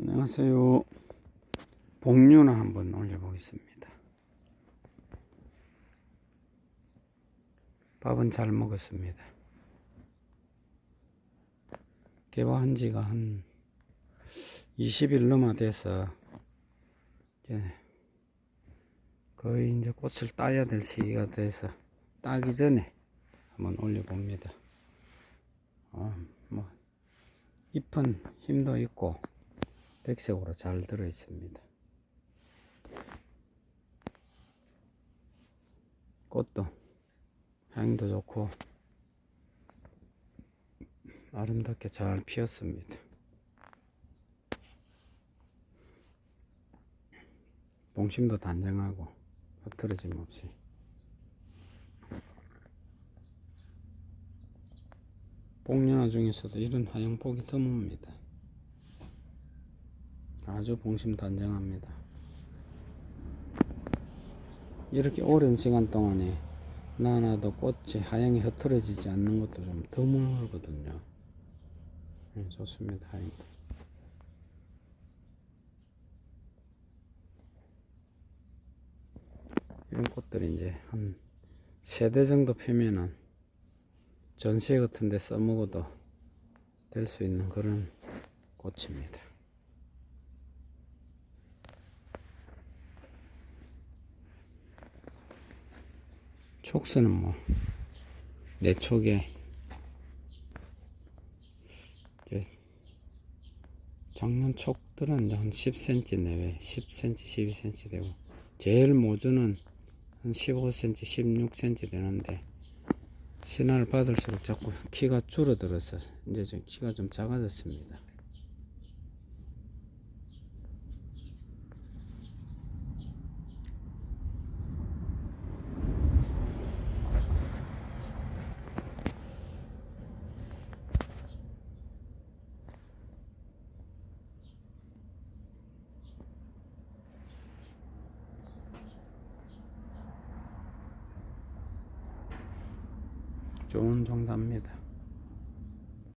안녕하세요. 복륜을 한번 올려보겠습니다. 밥은 잘 먹었습니다. 개화한 지가 한 20일 넘어 돼서 거의 이제 꽃을 따야 될 시기가 돼서 따기 전에 한번 올려봅니다. 어, 뭐 잎은 힘도 있고 백색으로 잘 들어 있습니다. 꽃도 향도 좋고 아름답게 잘 피었습니다. 봉심도 단정하고 흐트러짐 없이 복연화 중에서도 이런 하얀복이 드뭅니다. 아주 봉심 단정합니다. 이렇게 오랜 시간 동안에 나나도 꽃이 하얀게 흐트러지지 않는 것도 좀 드물거든요. 음, 좋습니다. 하얀게. 이런 꽃들이 이제 한 세 대 정도 피면은 전시회 같은 데 써먹어도 될 수 있는 그런 꽃입니다. 촉수는 뭐, 내 촉에, 작년 촉들은 한 10cm 내외, 10cm, 12cm 되고, 제일 모주는 한 15cm, 16cm 되는데, 신화를 받을수록 자꾸 키가 줄어들어서, 이제 좀 키가 좀 작아졌습니다. 좋은 종답니다.